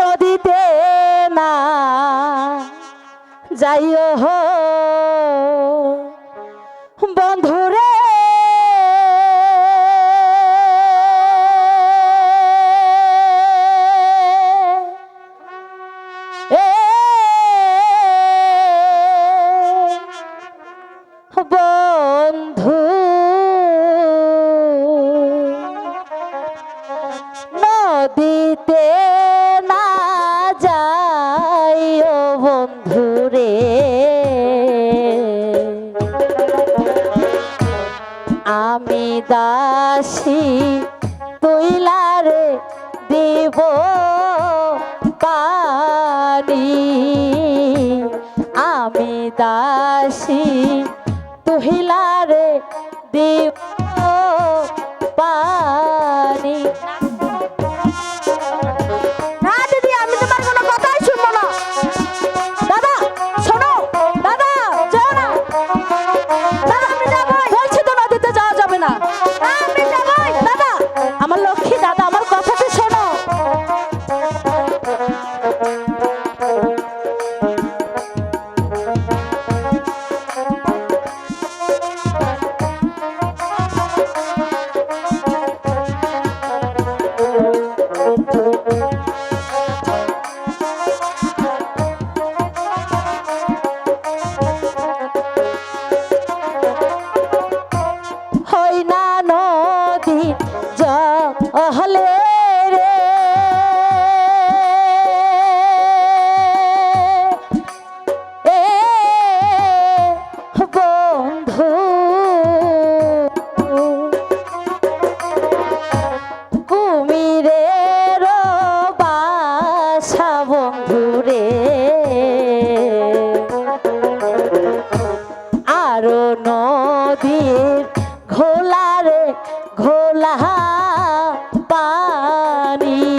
নদীতে না যাইও হো। বন্ধু। নদীতে না যাই ও বন্ধু রে। আমি দাসী তুইলারে দিব পানি। আমি দাসী রহিলা রে দেব হলে আমি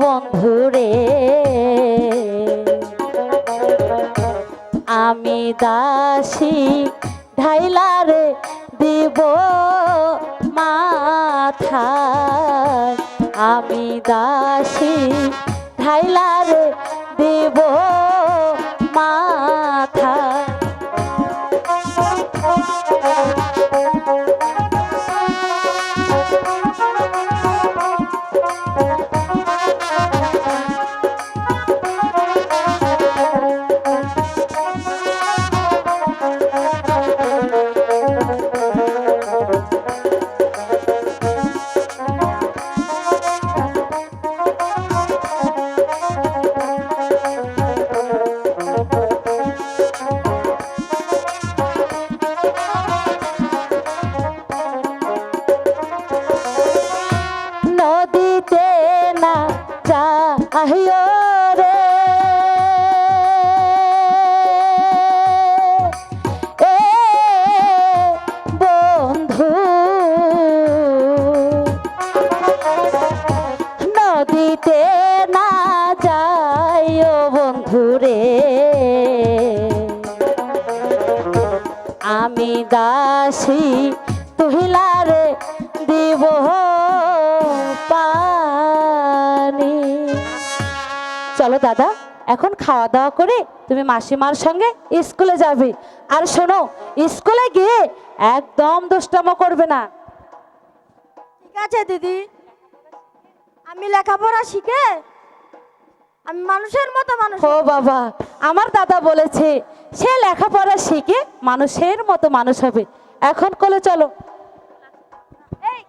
বন্ধুরে আমি দাসী ঢাইলারে দিব মাথা আমি দাসী ঢাইলারে দিব মা বন্ধুরে আমি দাসী তুহিলারে দিব পানি। চলো দাদা, এখন খাওয়া দাওয়া করে তুমি মাসিমার সঙ্গে স্কুলে যাবে। আর শোনো, স্কুলে গিয়ে একদম দুষ্টামো করবে না। ঠিক আছে, দিদি। আমি লেখাপড়া শিখে আমি মানুষের মতো মানুষ। ও বাবা আমার দাদা বলেছে সে লেখাপড়া শিখে মানুষের মতো মানুষ হবে। এখন কোলে চলো। এই?